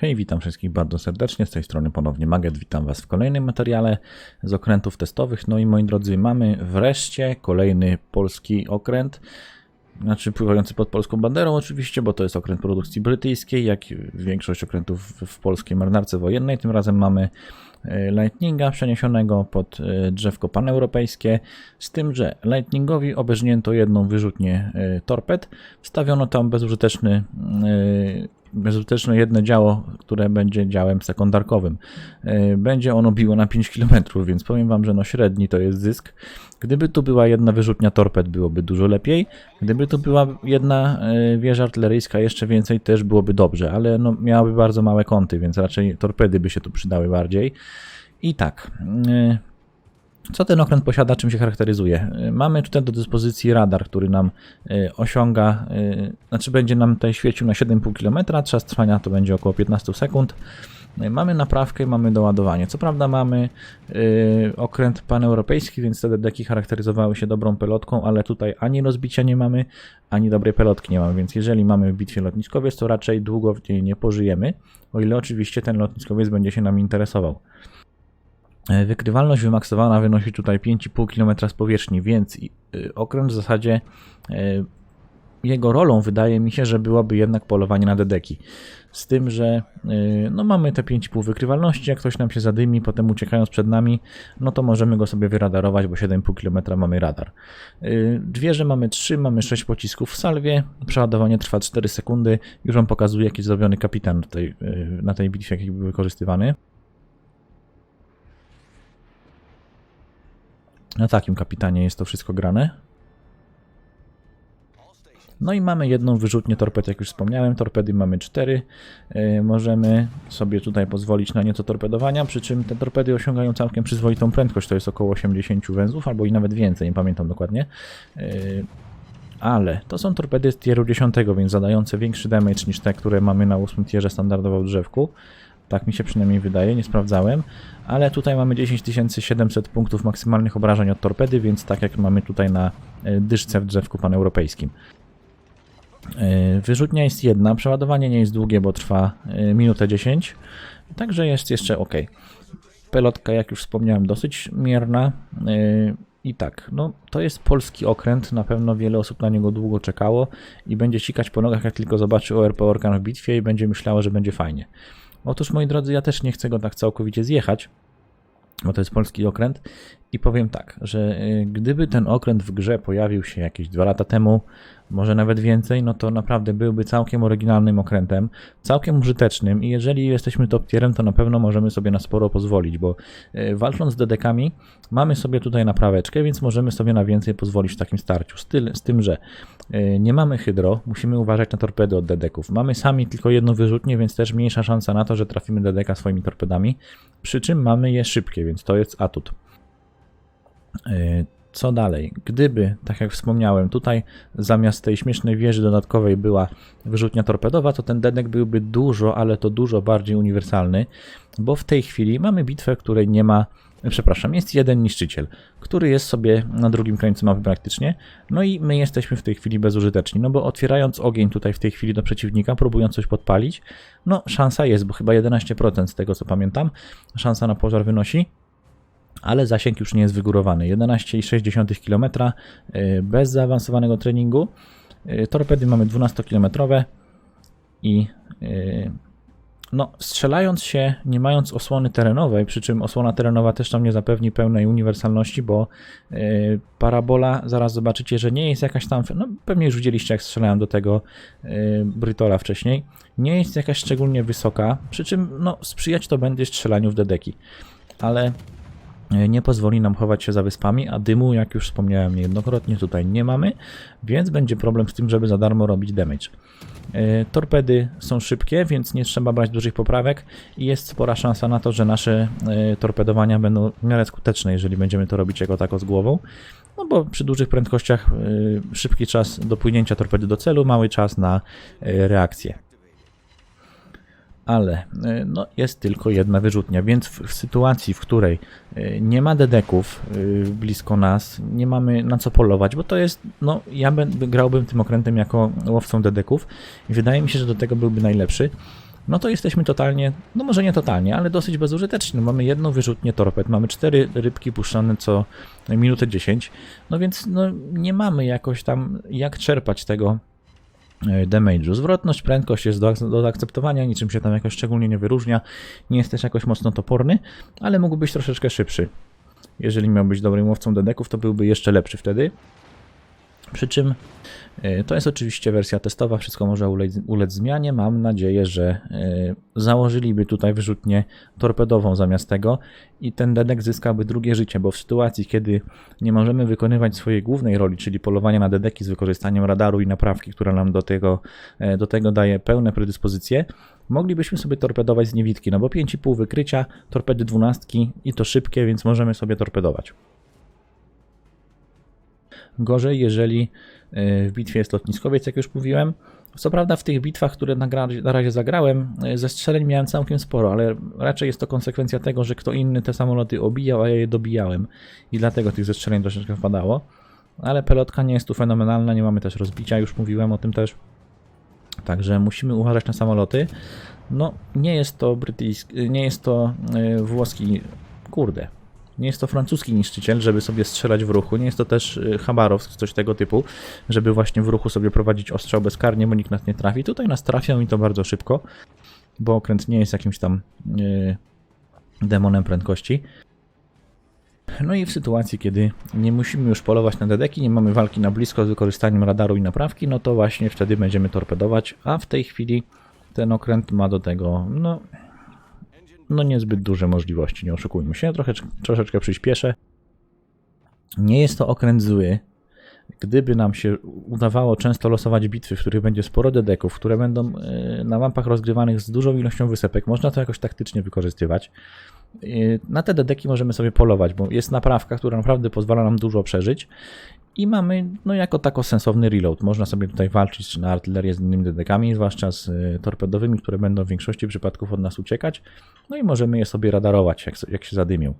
Hej, witam wszystkich bardzo serdecznie, z tej strony ponownie Maget, witam Was w kolejnym materiale z okrętów testowych. No i moi drodzy, mamy wreszcie kolejny polski okręt, znaczy pływający pod polską banderą oczywiście, bo to jest okręt produkcji brytyjskiej, jak większość okrętów w polskiej marynarce wojennej. Tym razem mamy Lightninga przeniesionego pod e, drzewko paneuropejskie, z tym, że Lightningowi obejrznięto jedną wyrzutnię e, torped, wstawiono tam bezużyteczny e, bezużyteczne jedno działo, które będzie działem sekundarkowym. E, Będzie ono biło na 5 km, więc powiem Wam, że no średni to jest zysk. Gdyby tu była jedna wyrzutnia torped, byłoby dużo lepiej. Gdyby tu była jedna e, wieża artyleryjska, jeszcze więcej też byłoby dobrze, ale no, miałaby bardzo małe kąty, więc raczej torpedy by się tu przydały bardziej. I tak. e, co ten okręt posiada, czym się charakteryzuje? Y, Mamy tutaj do dyspozycji radar, który nam y, osiąga, y, znaczy będzie nam tutaj świecił na 7,5 km, czas trwania to będzie około 15 sekund. Y, Mamy naprawkę, mamy doładowanie. Co prawda mamy y, okręt paneuropejski, więc te dedeki charakteryzowały się dobrą pelotką, ale tutaj ani rozbicia nie mamy, ani dobrej pelotki nie mamy, więc jeżeli mamy w bitwie lotniskowiec, to raczej długo w niej nie pożyjemy, o ile oczywiście ten lotniskowiec będzie się nam interesował. E, Wykrywalność wymaksowana wynosi tutaj 5,5 km z powierzchni, więc y, okręt w zasadzie e, jego rolą wydaje mi się, że byłoby jednak polowanie na dedeki. Z tym, że y, no mamy te 5,5 wykrywalności, jak ktoś nam się zadymi, potem uciekając przed nami, no to możemy go sobie wyradarować, bo 7,5 km mamy radar. Y, Wieże mamy 3, mamy 6 pocisków w salwie, przeładowanie trwa 4 sekundy, już wam pokazuję jaki zrobiony kapitan tutaj, na tej bitwie, jaki był wykorzystywany. Na takim kapitanie jest to wszystko grane. No i mamy jedną wyrzutnię torped, jak już wspomniałem. Torpedy mamy cztery. Yy, możemy sobie tutaj pozwolić na nieco torpedowania, przy czym te torpedy osiągają całkiem przyzwoitą prędkość, to jest około 80 węzłów, albo i nawet więcej, nie pamiętam dokładnie. Yy, ale to są torpedy z tieru 10, więc zadające większy damage niż te, które mamy na 8 tierze standardowo w drzewku. Tak mi się przynajmniej wydaje, nie sprawdzałem. Ale tutaj mamy 10700 punktów maksymalnych obrażeń od torpedy, więc tak jak mamy tutaj na e, dyszce w drzewku paneuropejskim. E, Wyrzutnia jest jedna, przeładowanie nie jest długie, bo trwa e, minutę 10, także jest jeszcze ok. Pelotka, jak już wspomniałem, dosyć mierna. I tak, no to jest polski okręt, na pewno wiele osób na niego długo czekało i będzie cikać po nogach, jak tylko zobaczy ORP Orkan w bitwie i będzie myślało, że będzie fajnie. Otóż, moi drodzy, ja też nie chcę go tak całkowicie zjechać, bo to jest polski okręt i powiem tak, że y, gdyby ten okręt w grze pojawił się jakieś dwa lata temu, może nawet więcej, no to naprawdę byłby całkiem oryginalnym okrętem, całkiem użytecznym i jeżeli jesteśmy top tierem, to na pewno możemy sobie na sporo pozwolić, bo y, walcząc z dedekami mamy sobie tutaj napraweczkę, więc możemy sobie na więcej pozwolić w takim starciu. Z, tyl, z tym, że y, nie mamy hydro, musimy uważać na torpedy od dedeków. Mamy sami tylko jedną wyrzutnię, więc też mniejsza szansa na to, że trafimy dedeka swoimi torpedami, przy czym mamy je szybkie, więc to jest atut. Yy, Co dalej? Gdyby, tak jak wspomniałem, tutaj zamiast tej śmiesznej wieży dodatkowej była wyrzutnia torpedowa, to ten dedek byłby dużo, ale to dużo bardziej uniwersalny, bo w tej chwili mamy bitwę, której nie ma, przepraszam, jest jeden niszczyciel, który jest sobie na drugim końcu mapy praktycznie, no i my jesteśmy w tej chwili bezużyteczni, no bo otwierając ogień tutaj w tej chwili do przeciwnika, próbując coś podpalić, no szansa jest, bo chyba 11% z tego co pamiętam, szansa na pożar wynosi, ale zasięg już nie jest wygórowany. 11,6 km y, bez zaawansowanego treningu. Y, Torpedy mamy 12-kilometrowe i y, no, strzelając się, nie mając osłony terenowej, przy czym osłona terenowa też tam nie zapewni pełnej uniwersalności, bo parabola, zaraz zobaczycie, że nie jest jakaś tam, no pewnie już widzieliście jak strzelałem do tego Brytola wcześniej, nie jest jakaś szczególnie wysoka, przy czym no, sprzyjać to będzie strzelaniu w dedeki, ale nie pozwoli nam chować się za wyspami, a dymu, jak już wspomniałem niejednokrotnie, tutaj nie mamy, więc będzie problem z tym, żeby za darmo robić damage. E, Torpedy są szybkie, więc nie trzeba brać dużych poprawek i jest spora szansa na to, że nasze e, torpedowania będą w miarę skuteczne, jeżeli będziemy to robić jako tako z głową. No bo przy dużych prędkościach e, szybki czas dopłynięcia torpedy do celu, mały czas na reakcję ale y, no, jest tylko jedna wyrzutnia, więc w, w sytuacji, w której y, nie ma dedeków y, blisko nas, nie mamy na co polować, bo to jest, no ja bym, grałbym tym okrętem jako łowcą dedeków i wydaje mi się, że do tego byłby najlepszy. no to jesteśmy totalnie, no może nie totalnie, ale dosyć bezużyteczni. No mamy jedną wyrzutnię torped, mamy cztery rybki puszczane co minutę 10, no więc no, nie mamy jakoś tam jak czerpać tego e, damage'u. Zwrotność, prędkość jest do, do zaakceptowania, niczym się tam jakoś szczególnie nie wyróżnia, nie jest też jakoś mocno toporny, ale mógł być troszeczkę szybszy. Jeżeli miał być dobrym łowcą dedeków, to byłby jeszcze lepszy wtedy. Przy czym e, to jest oczywiście wersja testowa, wszystko może ulec, ulec zmianie. Mam nadzieję, że e, założyliby tutaj wyrzutnię torpedową zamiast tego i ten dedek zyskałby drugie życie, bo w sytuacji, kiedy nie możemy wykonywać swojej głównej roli, czyli polowania na dedeki z wykorzystaniem radaru i naprawki, która nam do tego, e, do tego daje pełne predyspozycje, moglibyśmy sobie torpedować z niewidki, no bo 5,5 wykrycia, torpedy 12 i to szybkie, więc możemy sobie torpedować. Gorzej, jeżeli e, w bitwie jest lotniskowiec, jak już mówiłem. Co prawda w tych bitwach, które na, razie zagrałem, e, ze strzeleń miałem całkiem sporo, ale raczej jest to konsekwencja tego, że kto inny te samoloty obijał, a ja je dobijałem i dlatego tych zestrzeleń troszeczkę wpadało. Ale pelotka nie jest tu fenomenalna, nie mamy też rozbicia, już mówiłem o tym też. Także musimy uważać na samoloty. No, nie jest to brytyjski, nie jest to e, włoski, kurde, nie jest to francuski niszczyciel, żeby sobie strzelać w ruchu. Nie jest to też y, Chabarow, coś tego typu, żeby właśnie w ruchu sobie prowadzić ostrzał bezkarnie, bo nikt nas nie trafi. Tutaj nas trafią i to bardzo szybko, bo okręt nie jest jakimś tam yy, demonem prędkości. No i w sytuacji, kiedy nie musimy już polować na dedeki, nie mamy walki na blisko z wykorzystaniem radaru i naprawki, no to właśnie wtedy będziemy torpedować, a w tej chwili ten okręt ma do tego, no no niezbyt duże możliwości, nie oszukujmy się. Trochę, troszeczkę przyspieszę. Nie jest to okręt zły. Gdyby nam się udawało często losować bitwy, w których będzie sporo dedeków, które będą e, na mapach rozgrywanych z dużą ilością wysepek, można to jakoś taktycznie wykorzystywać. E, na te dedeki możemy sobie polować, bo jest naprawka, która naprawdę pozwala nam dużo przeżyć i mamy, no jako tako sensowny reload. Można sobie tutaj walczyć na artylerię z innymi dedekami, zwłaszcza z y, torpedowymi, które będą w większości przypadków od nas uciekać. No i możemy je sobie radarować, jak, jak się zadymią.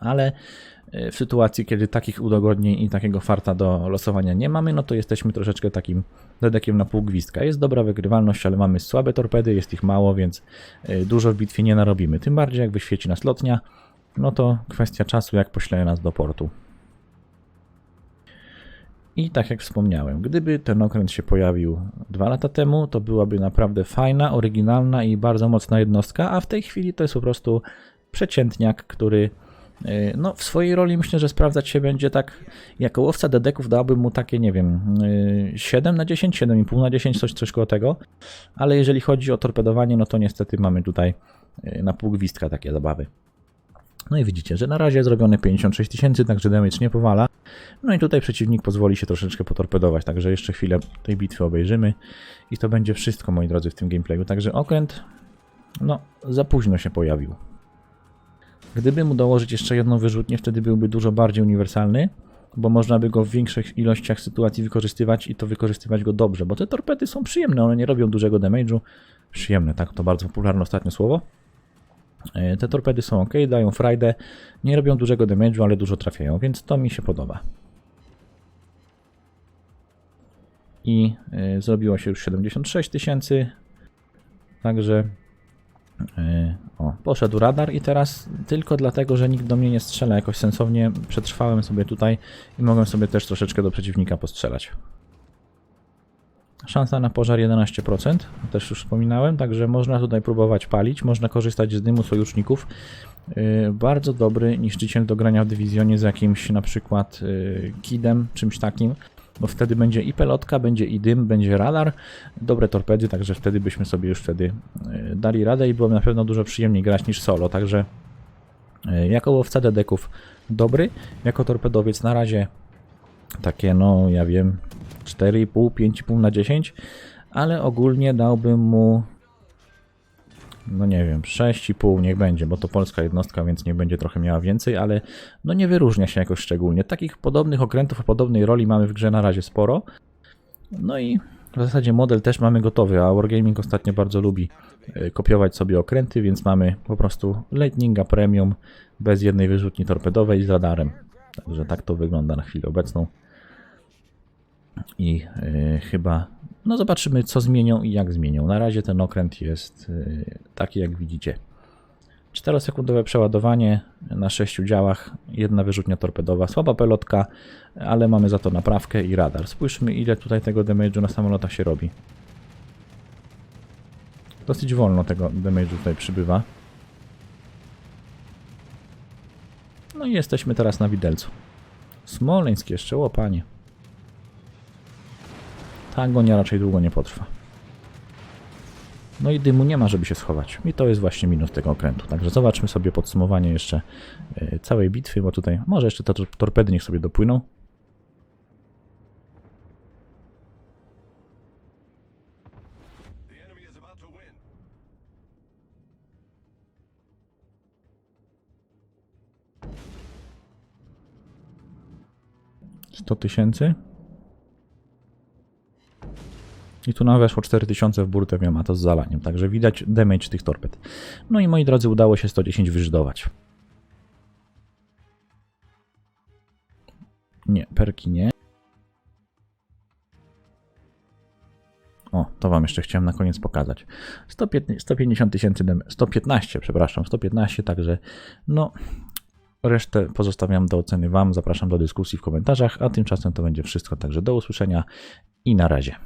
Ale y, w sytuacji, kiedy takich udogodnień i takiego farta do losowania nie mamy, no to jesteśmy troszeczkę takim dedekiem na pół gwizdka. Jest dobra wygrywalność, ale mamy słabe torpedy, jest ich mało, więc y, dużo w bitwie nie narobimy. Tym bardziej jak wyświeci nas lotnia, no to kwestia czasu, jak pośle nas do portu. I tak jak wspomniałem, gdyby ten okręt się pojawił dwa lata temu, to byłaby naprawdę fajna, oryginalna i bardzo mocna jednostka, a w tej chwili to jest po prostu przeciętniak, który y, no, w swojej roli myślę, że sprawdzać się będzie tak, jako łowca dedeków dałbym mu takie, nie wiem, 7 na 10, 7,5 na 10, coś, coś koło tego, ale jeżeli chodzi o torpedowanie, no to niestety mamy tutaj y, na pół gwizdka takie zabawy. No i widzicie, że na razie zrobione 56 tysięcy, także damage nie powala. No i tutaj przeciwnik pozwoli się troszeczkę potorpedować, także jeszcze chwilę tej bitwy obejrzymy. I to będzie wszystko, moi drodzy, w tym gameplayu. Także okręt, no, za późno się pojawił. Gdyby mu dołożyć jeszcze jedną wyrzutnię, wtedy byłby dużo bardziej uniwersalny, bo można by go w większych ilościach sytuacji wykorzystywać i to wykorzystywać go dobrze, bo te torpedy są przyjemne, one nie robią dużego damage'u. Przyjemne, tak, to bardzo popularne ostatnie słowo. E, te torpedy są ok, dają frajdę, nie robią dużego damage'u, ale dużo trafiają, więc to mi się podoba. I y, zrobiło się już 76 tysięcy, także y, o, poszedł radar i teraz tylko dlatego, że nikt do mnie nie strzela jakoś sensownie, przetrwałem sobie tutaj i mogłem sobie też troszeczkę do przeciwnika postrzelać. Szansa na pożar 11%, też już wspominałem, także można tutaj próbować palić, można korzystać z dymu sojuszników. Yy, bardzo dobry niszczyciel do grania w dywizjonie z jakimś na przykład yy, kidem, czymś takim, bo wtedy będzie i pelotka, będzie i dym, będzie radar, dobre torpedy, także wtedy byśmy sobie już wtedy yy, dali radę i było na pewno dużo przyjemniej grać niż solo, także jako łowca dedeków dobry, jako torpedowiec na razie takie no ja wiem 4,5, 5,5 na 10, ale ogólnie dałbym mu no nie wiem, 6,5 niech będzie, bo to polska jednostka, więc niech będzie trochę miała więcej, ale no nie wyróżnia się jakoś szczególnie. Takich podobnych okrętów o podobnej roli mamy w grze na razie sporo. No i w zasadzie model też mamy gotowy, a Wargaming ostatnio bardzo lubi e, kopiować sobie okręty, więc mamy po prostu Lightninga Premium bez jednej wyrzutni torpedowej z radarem. Także tak to wygląda na chwilę obecną. I y, chyba No zobaczymy, co zmienią i jak zmienią. Na razie ten okręt jest y, taki, jak widzicie. 4-sekundowe przeładowanie na 6 działach, jedna wyrzutnia torpedowa, słaba pelotka, ale mamy za to naprawkę i radar. Spójrzmy, ile tutaj tego damage'u na samolotach się robi. Dosyć wolno tego damage'u tutaj przybywa. No i jesteśmy teraz na widelcu. Smoleńsk jeszcze, o panie. Ta agonia raczej długo nie potrwa. No i dymu nie ma, żeby się schować. I to jest właśnie minus tego okrętu. Także zobaczmy sobie podsumowanie jeszcze y, całej bitwy, bo tutaj może jeszcze te tor- torpedy niech sobie dopłyną. Sto tysięcy. I tu nam weszło 4000 w burtę to z zalaniem, także widać damage tych torped. No i moi drodzy, udało się 110 wyżydować. Nie, perki nie. O, to wam jeszcze chciałem na koniec pokazać. 115 150 tysięcy, dam- 115, przepraszam, 115, także no, resztę pozostawiam do oceny wam, zapraszam do dyskusji w komentarzach, a tymczasem to będzie wszystko, także do usłyszenia i na razie.